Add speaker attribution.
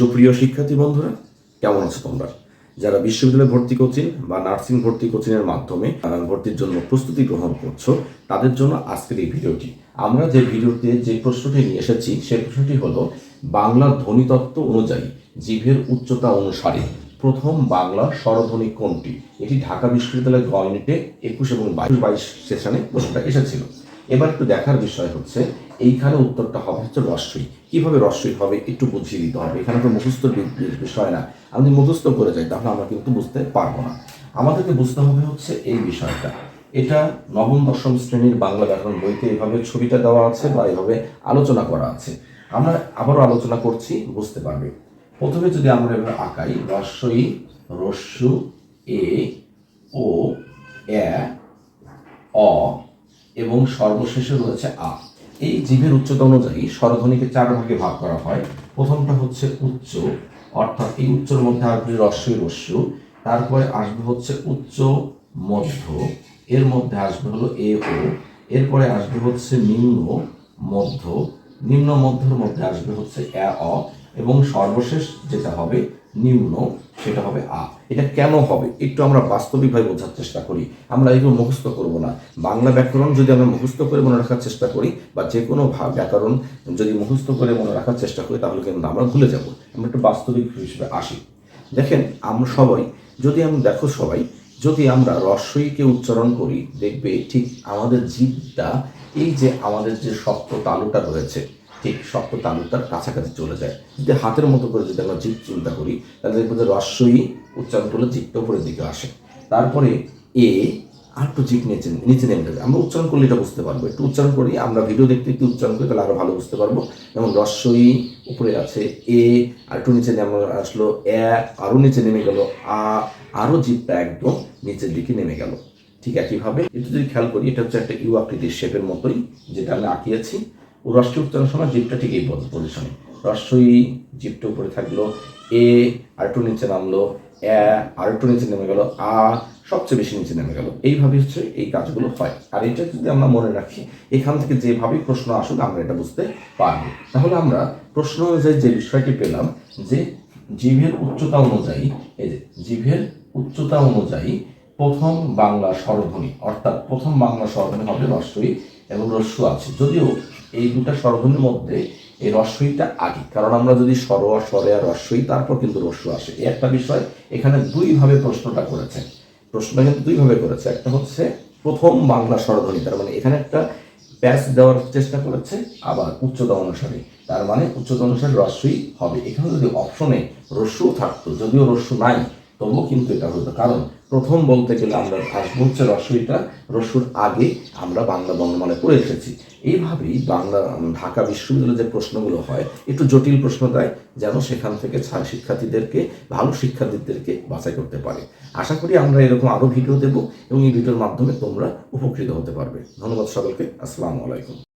Speaker 1: সুপ্রিয় শিক্ষার্থী বন্ধুরা কেমন আছো তোমরা? যারা বিশ্ববিদ্যালয়ে ভর্তি কোচিং বা নার্সিং ভর্তি কোচিংয়ের মাধ্যমে আহ, ভর্তির জন্য প্রস্তুতি গ্রহণ করছ তাদের জন্য আজকের এই ভিডিওটি। আমরা যে ভিডিওতে যে প্রশ্নটি নিয়ে এসেছি সেই প্রশ্নটি হলো বাংলা ধ্বনিতত্ত্ব অনুযায়ী জিভের উচ্চতা অনুসারে প্রথম বাংলা স্বরধ্বনি কোনটি? এটি ঢাকা বিশ্ববিদ্যালয়ের গ একুশ এবং বাইশ বাইশ সেশনে প্রশ্নটা এসেছিল। এবার একটু দেখার বিষয় হচ্ছে, এইখানে উত্তরটা হবে হচ্ছে রস্যই কীভাবে রস্যই হবে একটু বুঝিয়ে দিতে হবে। এখানে তো মুখস্থ বিষয় না। আমি মুখস্থ করে যাই, তাহলে আমরা কিন্তু বুঝতে পারব না। আমাদেরকে বুঝতে হবে হচ্ছে এই বিষয়টা। এটা নবম, দশম শ্রেণির বাংলা ব্যাকরণ বইতে এইভাবে ছবিটা দেওয়া আছে বা এইভাবে আলোচনা করা আছে। আমরা আবারও আলোচনা করছি, বুঝতে পারবে। প্রথমে যদি আমরা এবার আঁকাই রস্যই রস্যু, এ, ও, এ, অ এবং সর্বশেষে রয়েছে আ। এই জীবের উচ্চতা অনুযায়ী স্বরধ্বনিকে চার ভাগে ভাগ করা হয়। প্রথমটা হচ্ছে উচ্চ, অর্থাৎ এই উচ্চর মধ্যে আসবে রস্যই রস্যু। তারপরে আসবে হচ্ছে উচ্চ, মধ্য। এর মধ্যে আসবে হলো এ, ও। এরপরে আসবে হচ্ছে নিম্ন, মধ্য। নিম্ন, মধ্যের মধ্যে আসবে হচ্ছে এ, অ। এবং সর্বশেষ যেটা হবে নিম্ন, সেটা হবে আ। এটা কেন হবে? একটু আমরা বাস্তবিকভাবে বোঝার চেষ্টা করি। আমরা এগুলো মুখস্থ করব না। বাংলা ব্যাকরণ যদি আমরা মুখস্থ করে মনে রাখার চেষ্টা করি, বা যে কোনো ব্যাকরণ যদি মুখস্থ করে মনে রাখার চেষ্টা করি, তাহলে কিন্তু আমরা ভুলে যাব। আমরা একটু বাস্তবিক হিসেবে আসি। দেখেন, আমরা সবাই, যদি আমরা দেখো সবাই, যদি আমরা রস্বইকে উচ্চারণ করি, দেখবে ঠিক আমাদের জীবটা এই যে আমাদের যে শক্ত তালুটা রয়েছে ঠিক, শক্ত তালুটার কাছাকাছি চলে যায়। যদি হাতের মতো করে যদি আমরা জীব চিন্তা করি, তাহলে দেখব যে রস্বই উচ্চারণ করলে জিভটা উপরের দিকে আসে। তারপরে এ আর একটু জিভ নিচে নিচে নেমে যাবে। আমরা উচ্চারণ করলে এটা বুঝতে পারব। একটু উচ্চারণ করি, আমরা ভিডিও দেখতে একটু উচ্চারণ করি, তাহলে আরও ভালো বুঝতে পারব। যেমন রস্বই উপরে আছে এ, আর একটু নিচে নেমে আসলো এ, আরও নিচে নেমে গেল আ, আরও জিভটা একদম নিচের দিকে নেমে গেল। ঠিক একইভাবে, একটু যদি খেয়াল করি, এটা হচ্ছে একটা ইউ আকৃতির শেপের মতোই, যেটা আমি আঁকিয়েছি। রস্য উচ্চারণের সময় জিভটা ঠিক এই পজিশনে রস্যই জিভটা উপরে থাকল, এ আর একটু নিচে নামলো, এ আর একটু নিচে নেমে গেল, আ সবচেয়ে বেশি নিচে নেমে গেল। এইভাবে হচ্ছে এই কাজগুলো হয়। আর এটা যদি আমরা মনে রাখি, এখান থেকে যেভাবেই প্রশ্ন আসুক, আমরা এটা বুঝতে পারব। তাহলে আমরা প্রশ্ন অনুযায়ী যে বিষয়টি পেলাম, যে জিভের উচ্চতা অনুযায়ী, এই যে জিভের উচ্চতা অনুযায়ী প্রথম বাংলা স্বরধ্বনি, অর্থাৎ প্রথম বাংলা স্বরধ্বনি হবে রস্বই এবং রস্য আছে। যদিও এই দুটা স্বরধ্বনির মধ্যে এই রস্বইটা আগে। কারণ আমরা যদি স্বর, স্বরে আর রস্বই তারপর কিন্তু রস্য আসে। এই একটা বিষয় এখানে দুইভাবে প্রশ্নটা করেছে প্রশ্নটা কিন্তু দুইভাবে করেছে। একটা হচ্ছে প্রথম বাংলা স্বরধ্বনি, তার মানে এখানে একটা প্যাচ দেওয়ার চেষ্টা করেছে, আবার উচ্চতা অনুসারে। তার মানে উচ্চতা অনুসারে রস্যই হবে। এখানে যদি অপশনে রস্যও থাকতো, যদিও রস্য নাই তবুও কিন্তু এটা হতো কারণ প্রথম বলতে গেলে আমরা আসব হচ্ছে রস্যইটা রস্যুর আগে আমরা বাংলা বর্ণমালা পড়ে এসেছি। এইভাবেই বাংলা ঢাকা বিশ্ববিদ্যালয়ের যে প্রশ্নগুলো হয়, একটু জটিল প্রশ্ন দেয় যেন সেখান থেকে শিক্ষার্থীদেরকে, ভালো শিক্ষার্থীদেরকে বাছাই করতে পারে। আশা করি আমরা এরকম আরও ভিডিও দেব এবং এই ভিডিওর মাধ্যমে তোমরা উপকৃত হতে পারবে। ধন্যবাদ সকলকে। আসসালামু আলাইকুম।